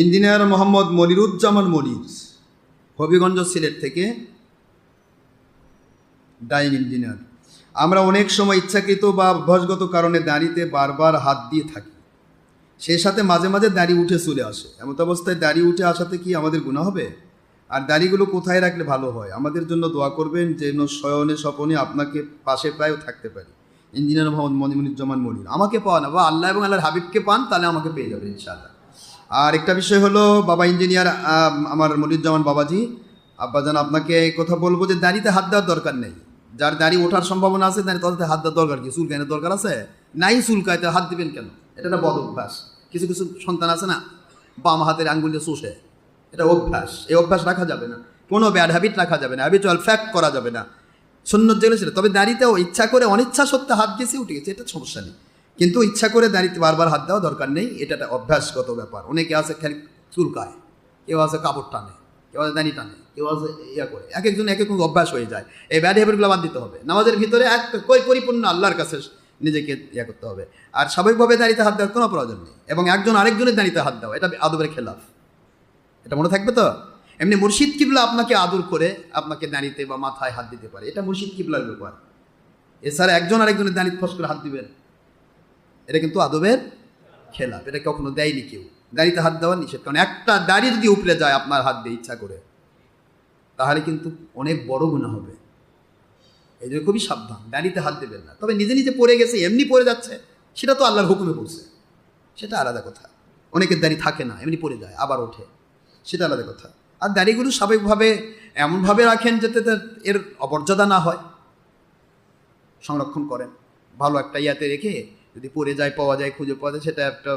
Engineer Mohammad Moniruzzaman Monir, Habiganj Sylhet থেকে dyeing engineer. আমরা অনেক সময় ইচ্ছাকৃত বা অভ্যাসগত কারণে দাঁড়িতে বারবার হাত দিয়ে থাকি। সেই সাথে মাঝে মাঝে দাড়ি উঠে চলে আসে। এমত অবস্থায় দাড়ি উঠে আসাতে কি আমাদের গুণা হবে? আর দাড়িগুলো কোথায় রাখলে ভালো হয়? আমাদের জন্য দোয়া করবেন যেন শয়নে স্বপনে আপনাকে পাশে প্রায়ও থাকতে পারি। ইঞ্জিনিয়ার মোহাম্মদ মনিমুজ্জামান মনির, আমাকে পাওয়া না। বা আল্লাহ এবং আল্লাহর হাবিবকে পান, তাহলে আমাকে পেয়ে যাবে ইনশাআল্লাহ। আর একটা বিষয় হলো, বাবা ইঞ্জিনিয়ার আমার মনিরুজ্জামান বাবাজি, আব্বাজান, আপনাকে কথা বলব যে দাড়িতে হাত দেওয়ার দরকার নেই। যার দাড়ি ওঠার সম্ভাবনা আছে দাঁড়িয়ে তাদের হাত দেওয়ার দরকার কি? চুলকানোর দরকার আছে? নাই চুলকাইতে হাত দিবেন কেন? এটা একটা বদ অভ্যাস। কিছু কিছু সন্তান আছে না, বাম হাতের আঙ্গুল দিয়ে চুষে। এটা অভ্যাস। এই অভ্যাস রাখা যাবে না। কোনো ব্যাড হ্যাবিট রাখা যাবে না। হ্যাবিচুয়াল ফ্যাক্ট করা যাবে না। সুন্নত যেগুলো ছিল তবে দাড়িতেও ইচ্ছা করে অনিচ্ছা সত্ত্বে হাত দিয়েছে উঠে গেছে, এটা সমস্যা নেই। কিন্তু ইচ্ছা করে দাড়িতে বারবার হাত দেওয়া দরকার নেই এটা একটা অভ্যাসগত ব্যাপার। অনেকে আছে খালি চুলকায়, কেউ আছে কাপড় টানে, কেউ আছে দাড়ি টানে, কেউ আছে ইয়া করে। এক একজন এক এক অভ্যাস হয়ে যায়। এই ব্যাড হ্যাবিটগুলো বাদ দিতে হবে। নামাজের ভিতরে এক পরিপূর্ণ আল্লাহর কাছে নিজেকে ইয়া করতে হবে। আর স্বাভাবিকভাবে দাড়িতে হাত দেওয়ার কোনো প্রয়োজন নেই। এবং একজন আরেকজনের দাঁড়িতে হাত দেওয়া, এটা আদবের খেলাফ। এটা মনে থাকবে তো? এমনি মুর্শিদ কিবলা আপনাকে আদর করে আপনাকে দাঁড়িতে বা মাথায় হাত দিতে পারে। এটা মুর্শিদ কিবলার ব্যাপার। এছাড়া একজন আরেকজনের দাঁড়িয়ে ফস করে হাত দিবেন। এটা কিন্তু আদবের খেলাফ এটা কখনো দেয়নি কেউ। দাড়িতে হাত দেওয়া নিষেধ, কারণ একটা দাড়ি যদি উপরে যায় আপনার হাত দিয়ে ইচ্ছা করে, তাহলে কিন্তু অনেক বড় গুণা হবে। এই জন্য খুবই সাবধান, দাড়িতে হাত দেবেন না। তবে নিজে নিজে পড়ে গেছে, এমনি পড়ে যাচ্ছে, সেটা তো আল্লাহর হুকুমে পড়ছে। সেটা আলাদা কথা। অনেকের দাড়ি থাকে না, এমনি পড়ে যায়, আবার ওঠে। সেটা আলাদা কথা। আর দাড়িগুলো স্বাভাবিকভাবে এমনভাবে রাখেন যাতে তার এর অপর্যাদা না হয়। সংরক্ষণ করেন। ভালো একটা ইয়াতে রেখে যদি পড়ে যায়, পাওয়া যায়, খুঁজে পাওয়া যায়, সেটা একটা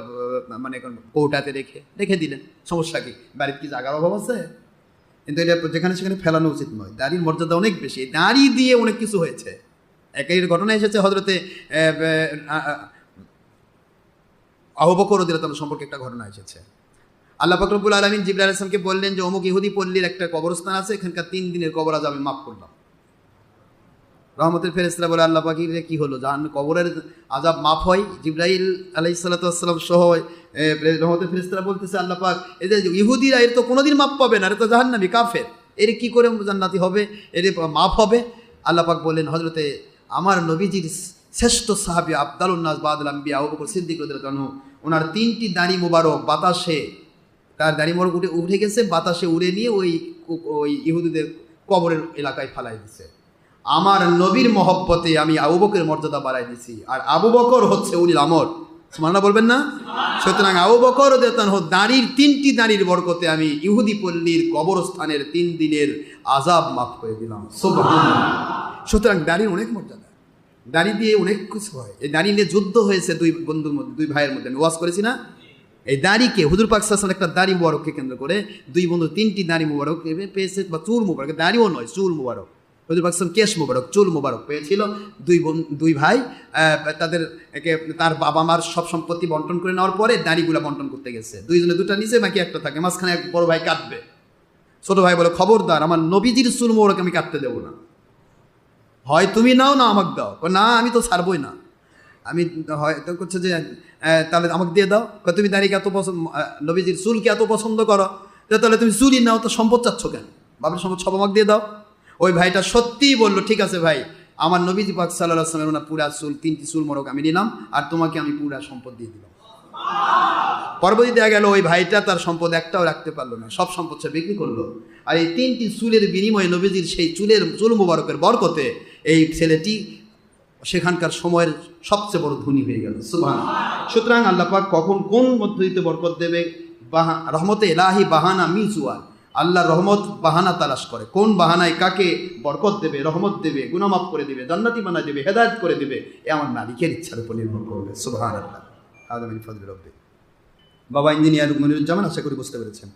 মানে কৌটাতে রেখে রেখে দিলেন। সমস্যা কি? বাড়ির কি জায়গার অভাব আছে? কিন্তু এটা যেখানে সেখানে ফেলানো উচিত নয়। দাড়ির মর্যাদা অনেক বেশি। দাড়ি দিয়ে অনেক কিছু হয়েছে। একের ঘটনা এসেছে হজরতে আহবকর দিলাম সম্পর্কে একটা ঘটনা এসেছে। আল্লাহ ফকরবুল আলমিন জিবরা আলাইসলামকে বললেন যে, অমুক ইহুদি পল্লীর একটা কবরস্থান আছে, এখানকার তিন দিনের কবর আজ আমি মাফ করলাম। রহমতের ফেরেস্তারা বলে আল্লাহ পাখির কি হলো? জাহান কবরের আজাব মাফ হয়। জিব্রাইল আলাই সাল্লাতাম সহ এ, রহমতের ফেরেস্তারা বলতেছে আল্লাহ পাক এই যে ইহুদিরা এর তো কোনোদিন মাপ পাবে না এর তো জাহান্নামি কাফের। এর কি করে জান্নাতি হবে? এর মাফ হবে? আল্লাহ পাক বললেন হজরতে আমার নবীজির শ্রেষ্ঠ সাহাবি আবদালুন্নাস বাদুল আম্বিয়া আবু বকর সিদ্দিক রাদিয়াল্লাহু আনহু ওনার তিনটি দাড়ি মোবারক বাতাসে তার দাড়ি মোবারক উঠে উঠে গেছে বাতাসে উড়ে নিয়ে ওই ওই ইহুদিদের কবরের এলাকায় ফালাই দিছে। আমার নবীর মহব্বতে আমি আবু বকের মর্যাদা বাড়াই দিছি। আর আবু বকর হচ্ছে উনি আমর। সুমানা বলবেন না? সুতরাং আবু বকর দাঁড়ির, তিনটি দাঁড়ির বরকতে আমি ইহুদি পল্লীর কবরস্থানের তিন দিনের আজাব মাফ করে দিলাম। সুতরাং দাঁড়ির অনেক মর্যাদা। দাঁড়ি দিয়ে অনেক কিছু হয়। এই দাড়ি নিয়ে যুদ্ধ হয়েছে দুই বন্ধুর মধ্যে, দুই ভাইয়ের মধ্যে। আমি ওয়াজ করেছি না? এই দাড়িকে হুজুর পাক শাসন একটা দাড়ি মুবারককে কেন্দ্র করে দুই বন্ধু তিনটি দাড়ি মুবারক পেয়েছে বা চুল মুবারক। দাড়িও নয়, চুল মুবারক। হুজুর পাক শাসন কেশ মুবারক, চুল মুবারক পেয়েছিল। দুই বোন- দুই ভাই তাদের একে, তার বাবা মার সব সম্পত্তি বন্টন করে নেওয়ার পরে দাড়িগুলা বন্টন করতে গেছে। দুইজনে দুটা নিচে, বাকি একটা থাকে। মাঝখানে এক বড় ভাই কাটবে ছোট ভাই বলে, খবরদার, আমার নবীজির চুল মুবারক আমি কাটতে দেবো না। হয় তুমি নাও না আমাকে দাও। না, আমি তো ছাড়বই না। আমি হয়তো করছে যে তাহলে আমাকে দিয়ে দাও। তুমি দাঁড়িয়ে এত পছন্দ নবীজির চুলকে এত পছন্দ করো তাহলে তুমি চুলই নাও, তো সম্পদ চাচ্ছ কেন? বাবার সম্পদ সব আমাকে দিয়ে দাও। ওই ভাইটা সত্যিই বলল, ঠিক আছে ভাই, আমার নবীজি পাক সাল্লাহ আসলামের ওনার পুরা চুল, তিনটি চুল মোড়ক আমি নিলাম, আর তোমাকে আমি পুরা সম্পদ দিয়ে দিলাম। পরবর্তী দেখা গেল, ওই ভাইটা তার সম্পদ একটাও রাখতে পারল না, সব সম্পদ সে বিক্রি করল। আর এই তিনটি চুলের বিনিময়ে নবীজির সেই চুলের, চুল মুবারকের বরকতে এই ছেলেটি সেখানকার সময়ের সবচেয়ে বড় ধনী হয়ে গেল। সুবহান সুতরাং আল্লাহ পাক কখন কোন পদ্ধতিতে বরকত দেবে? বাহা, রহমতে এলাহি বাহানা মিজুয়াল আল্লাহ রহমত বাহানা তালাশ করে। কোন বাহানায় কাকে বরকত দেবে, রহমত দেবে, গুণমাপ করে দেবে, জান্নাতি বানা দেবে, হেদায়ত করে দেবে, এ আমার মালিকের ইচ্ছার উপর নির্ভর করবে। সুবাহ আল্লাহ আদমিন ফজল রব্বে। বাবা ইঞ্জিনিয়ার মনিরুজ্জামান, আশা করি বুঝতে পেরেছেন।